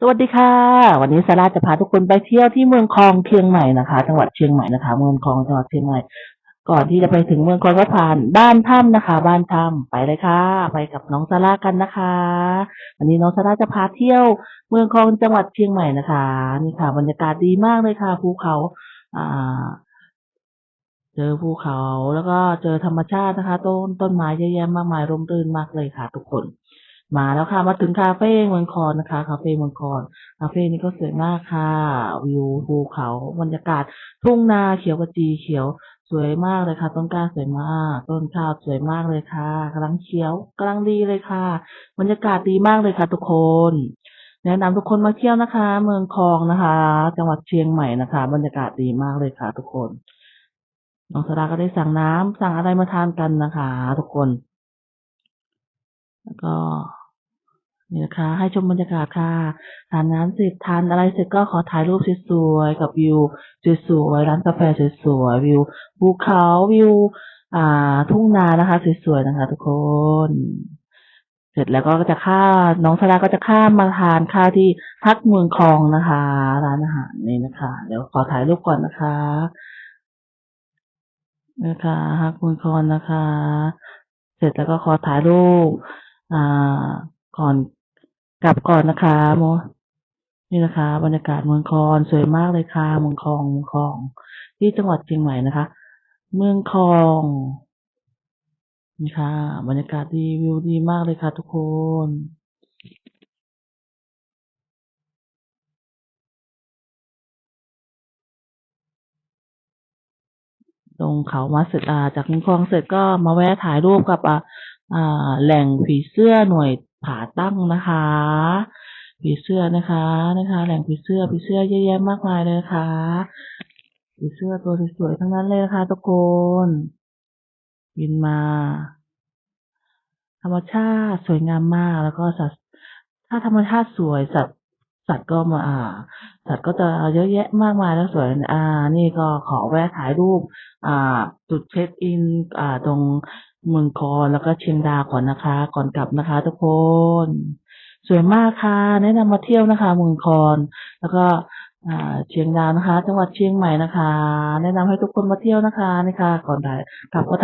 สวัสดีค่ะ วันนี้สาราจะพาทุกคนไปเที่ยวที่เมืองคลองเชียงใหม่นะคะ จังหวัดเชียงใหม่นะคะ เมืองคลองจังหวัดเชียงใหม่ ก่อนที่จะไปถึงเมืองคลองก็ผ่านบ้านถ้ำนะคะ บ้านถ้ำไปเลยค่ะ ไปกับน้องสารากันนะคะ วันนี้น้องสาราจะพาเที่ยวเมืองคลองจังหวัดเชียงใหม่นะคะนี่ค่ะ บรรยากาศดีมากเลยค่ะภูเขา อ่า เจอภูเขาแล้วก็เจอธรรมชาตินะคะ ต้นต้นไม้เยอะแยะมากมายร่มรื่นมากเลยค่ะ ทุกคน มาแล้วค่ะ มาถึงคาเฟ่เมืองคอนนะคะคาเฟ่เมืองคอนคาเฟ่นี้ก็สวยมากค่ะ วิวภูเขาบรรยากาศ ทุ่งนาเขียวกระจีเขียว สวยมากเลยค่ะ ต้นกล้าสวยมาก ต้นข้าวสวยมากเลยค่ะกำลังเขียวกำลังดีเลยค่ะ บรรยากาศดีมากเลยค่ะทุกคนแนะนำทุกคนมาเที่ยวนะคะ เมืองคองนะคะ จังหวัดเชียงใหม่นะคะ บรรยากาศดีมากเลยค่ะ ทุกคนน้องสดาก็ได้สั่งน้ำสั่งอะไรมาทานกันนะคะ ทุกคน แล้วก็นี่นะคะให้ชมบรรยากาศค่ะทานน้ำเสร็จทานอะไรเสร็จก็ขอถ่ายรูปสวยๆกับวิวสวยๆร้านกาแฟสวยๆวิวภูเขาวิว อ่า ทุ่งนานะคะสวยๆนะคะ ทุกคน เสร็จแล้วก็จะข้ามน้องสลาก็จะข้ามมาทานข้าวที่พักเมืองคลองนะคะ ร้านอาหารนี่นะคะ เดี๋ยวขอถ่ายรูปก่อนนะคะนะคะฮักเมืองคลองนะคะ เสร็จแล้วก็ขอถ่ายรูป อ่า ก่อนกลับก่อนนะคะโมนี่นะคะ บรรยากาศเมืองคอนสวยมากเลยค่ะ เมืองคองเมืองคอง ที่จังหวัดเชียงใหม่นะคะ เมืองคองนี่ค่ะ บรรยากาศดีวิวดีมากเลยค่ะ ทุกคนลงเขามาเสร็จอ่าจากเมืองคลองเสร็จก็มาแวะถ่ายรูปกับอ่า แหล่งผีเสื้อหน่วยผาตั้งนะคะผีเสื้อนะคะนะคะ แหล่งผีเสื้อผีเสื้อเยอะแยะมากมายเลยนะคะผีเสื้อตัวสวยๆทั้งนั้นเลยนะคะทุกคนบินมา ธรรมชาติสวยงามมากแล้วก็สัตว์ถ้าธรรมชาติสวยสัตว์ สัตว์ก็มาอ่า สัตว์ก็จะเยอะแยะมากมายแล้วสวยอ่า นี่ก็ขอแวะถ่ายรูป อ่า จุดเช็คอิน อ่า ตรงเมืองคอนแล้วก็เชียงดาวก่อนนะคะ ก่อนกลับนะคะทุกคน สวยมากค่ะ แนะนำมาเที่ยวนะคะ เมืองคอนแล้วก็อ่าเชียงดาวนะคะ จังหวัดเชียงใหม่นะคะ แนะนำให้ทุกคนมาเที่ยวนะคะนี่ค่ะก่อนถ่ายกลับก็ถ่าย